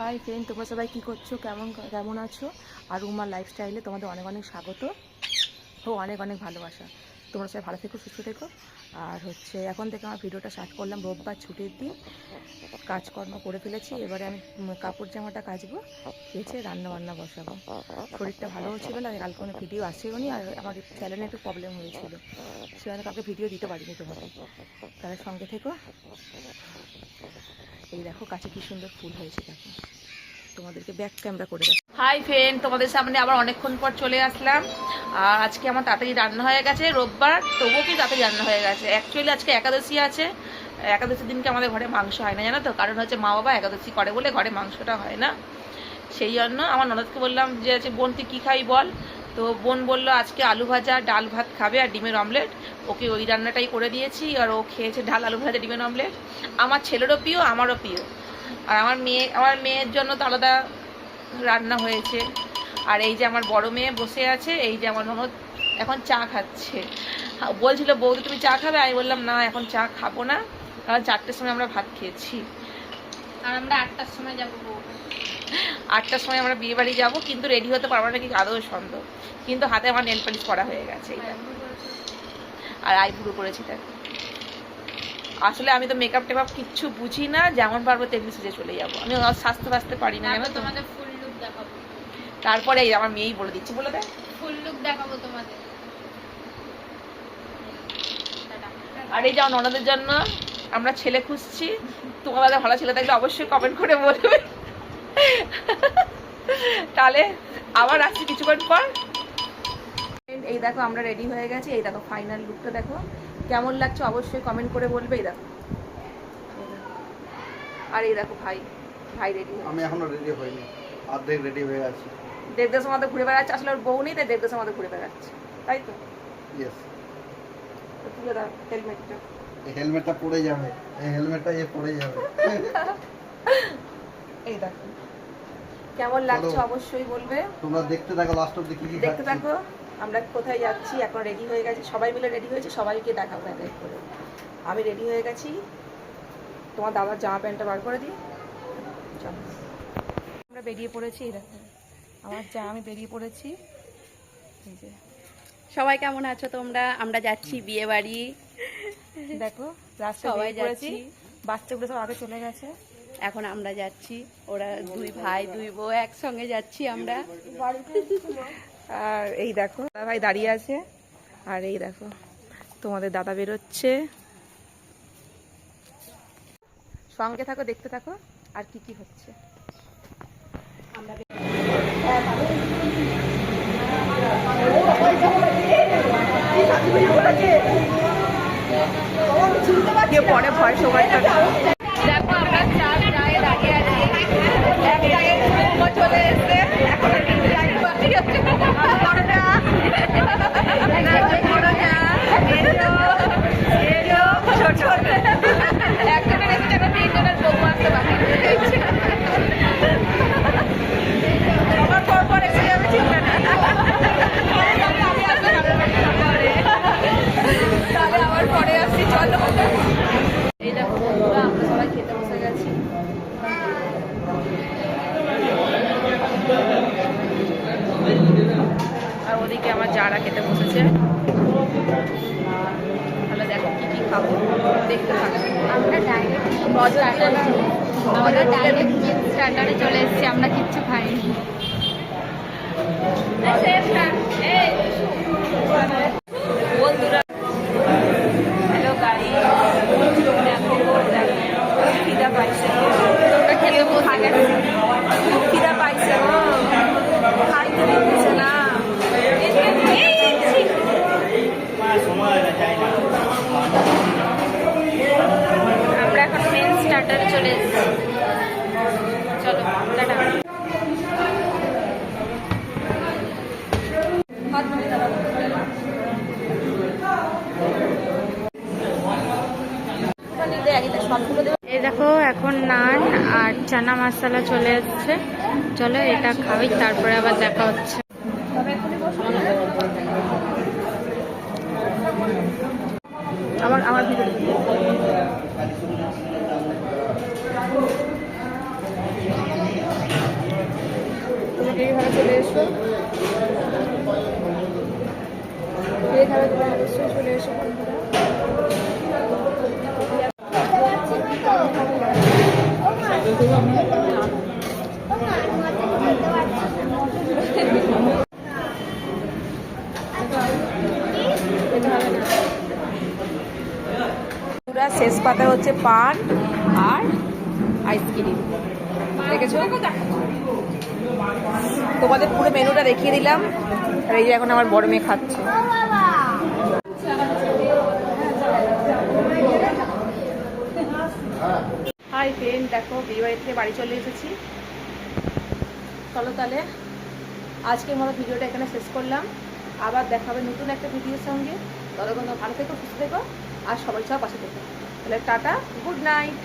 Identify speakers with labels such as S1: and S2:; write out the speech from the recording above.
S1: Hi friend তোমরা সবাই কী করছ? কেমন কেমন আছো? আর উমার লাইফস্টাইলে তোমাদের অনেক অনেক স্বাগত। ও, অনেক অনেক ভালোবাসা। তোমরা সবাই ভালো থেকো, সুস্থ থেকো। আর হচ্ছে, এখন থেকে আমার ভিডিওটা স্টার্ট করলাম রোববার ছুটির দিন। কাজকর্ম করে ফেলেছি। এবারে আমি কাপড় জামাটা কাচবো, কেচে রান্না বান্না বসাবো। শরীরটা ভালোও ছিল না কাল কোনো ভিডিও আসেও নি, আর আমার চ্যানেলে একটু প্রবলেম হয়েছিল। সেখানে কাউকে ভিডিও দিতে পারিনি তোমাকে। তাহলে সঙ্গে থেকো। এই দেখো, কাছে কি সুন্দর ফুল হয়েছে, দেখো। তোমাদেরকে ব্যাক ক্যামেরা করে দেখো হাই ফ্রেন্ড তোমাদের সামনে আবার অনেকক্ষণ পর চলে আসলাম। আর আজকে আমার তাড়াতাড়ি রান্না হয়ে গেছে, রোববার, তবুও কি তাড়াতাড়ি রান্না হয়ে গেছে। অ্যাকচুয়ালি আজকে একাদশী আছে, একাদশীর দিনকে আমাদের ঘরে মাংস হয় না, জানো তো? কারণ হচ্ছে মা বাবা একাদশী করে বলে ঘরে মাংসটা হয় না। সেই জন্য আমার ননদকে বললাম যে আছে বোন, তুই কী খাই বল? তো বোন বলল, আজকে আলু ভাজা, ডাল ভাত খাবে আর ডিমের অমলেট ওকে ওই রান্নাটাই করে দিয়েছি, আর ও খেয়েছে ডাল, আলু ভাজা, ডিমের অমলেট আমার ছেলেরও প্রিয়, আমারও প্রিয়। আর আমার মেয়ে আমার মেয়ের জন্য তো আলাদা রান্না হয়েছে। আর এই যে আমার বড় মেয়ে বসে আছে এই যে আমার ননদ এখন চা খাচ্ছে। বলছিল বৌদি তুমি চা খাবে? আমি বললাম না এখন চা খাব না। কারণ চারটের সময় আমরা ভাত খেয়েছি।
S2: আর আমরা আটটার সময় যাব।
S1: আটটার সময় আমরা বিয়ে বাড়ি যাব কিন্তু রেডি হতে পারব না কি আদৌ সন্দেহ কিন্তু হাতে আমার নেল পালিশ করা হয়ে গেছে আর আইব্রু করেছি তার আসলে আমি তো মেকআপ টেকআপ কিচ্ছু বুঝি না যেমন পারব তেমনি সেজে চলে যাব। আমি সাজতে বাঁচতে পারি না
S2: তোমাদের ফুল লুক দেখাবো।
S1: তারপরে এই আমার মেয়েই বলে দিচ্ছি বলে দেয়
S2: ফুল লুক দেখাবো তোমাদের।
S1: আর এই যে আমার ননদের জন্য আমরা ছেলে খুঁজছি তোমাদের ভালো ছেলে থাকলে অবশ্যই কমেন্ট করে বলবে। তাহলে আবার আসছি কিছুক্ষণ পর। এই দেখো আমরা রেডি হয়ে গেছি। এই দেখো ফাইনাল লুকটা দেখো। কেমন লাগছে অবশ্যই কমেন্ট করে বলবে এই দেখো। আর এই দেখো ভাই ভাই রেডি
S3: আমি এখনও রেডি হইনি। অর্ধেক রেডি হয়ে আছি।
S1: দেবদাসের মধ্যে ঘুরে বেড়াচ্ছে আসলে ওর বউ নেই তাই দেবদাসের মধ্যে ঘুরে বেড়াচ্ছে। তাই তো?
S3: ইয়েস
S1: তুলে দাও হেলমেটটা
S3: এই হেলমেটটা পড়ে যাবে। এই হেলমেটটা এ পড়ে যাবে।
S1: এই দেখো। কেমন লাগছে অবশ্যই বলবে।
S3: তোমরা দেখতে থাকো লাস্ট অব্দি কি কি
S1: দেখতে। থাকো। আমরা কোথায় যাচ্ছি এখন রেডি হয়ে গেছি সবাই মিলে রেডি হয়েছে সবাইকে দেখাবো এক এক করে। আমি রেডি হয়ে গেছি। তোমার দাদার জামা প্যান্টটা বার করে দিই। চলো। আমরা বেরিয়ে পড়েছি এই দেখো আমার যা আমি বেরিয়ে পড়েছি। এই যে।
S4: সবাই কেমন আছো তোমরা? আমরা যাচ্ছি বিয়ে বাড়ি
S1: দেখো রাস্তায়
S4: সবাই যাচ্ছি।
S1: বাচ্চাগুলো সব আগে চলে গেছে।
S4: এখন আমরা যাচ্ছি ওরা দুই ভাই দুই বউ একসঙ্গে যাচ্ছি আমরা।
S1: আর এই দেখো দাদা ভাই দাঁড়িয়ে আছে। আর এই দেখো তোমাদের দাদা বেরোচ্ছে। সঙ্গে থাকো দেখতে থাকো আর কি কি হচ্ছে। পরে ভয় সময়টা
S4: দেখো আমরা চার জায়গায় দাঁড়িয়ে আছি এক জায়গায় কুকুরও চলে এসছে এখন আর তিন জায়গায় বাকি আছে বড়টা বড়টা এলো এলো ছোট একজনের এসে এখন তিনজনের বউ আসতে বাকি রয়েছে সবার পর পর এসে যাবে চিন্তা না আমি আসলে তাহলে আবার পরে আসছি চলো
S1: এই দেখো বন্ধুরা আমরা সবাই খেতে বসে গেছি আর ওদিকে আমার যারা খেতে বসেছে। তাহলে দেখো কি কি খাব দেখতে থাকো।
S2: আমরা ডাইরেক্ট
S1: নজর দিলে না
S2: আমরা ডাইরেক্ট স্টার্টারে চলে এসেছি আমরা কিচ্ছু খাইনি
S1: বন্ধুরা হ্যালো গাড়ি দেখো দেখো খিদা পাইছে তোমরা খেতে বসে গেছে খিদা পাইছে ও খাইতে দিতেছে না
S2: আমরা এখন মেন স্টার্টারে চলে এসেছি চলো টাটা এই দেখো, এখন নান আর চানা মশলা চলে এসছে। চলো এটা খাওয়াই তারপরে আবার দেখা হচ্ছে।
S1: আমার আমার এইভাবে চলে এসো। চলে এসো বন্ধুরা। পুরা শেষ পাতা হচ্ছে পান আর আইসক্রিম তোমাদের পুরো মেনুটা দেখিয়ে দিলাম। আর এই যে এখন আমার বড় মেয়ে খাচ্ছে। হাই ফ্রেন্ড দেখো বিয়ে বাড়ি থেকে বাড়ি চলে এসেছি। চলো তাহলে আজকে মতো ভিডিওটা এখানে শেষ করলাম। আবার দেখা হবে নতুন একটা ভিডিওর সঙ্গে। ততক্ষণ ভালো থেকো খুশি থেকো, আর সবাই সব পাশে থেকো। তাহলে টাটা, গুড নাইট।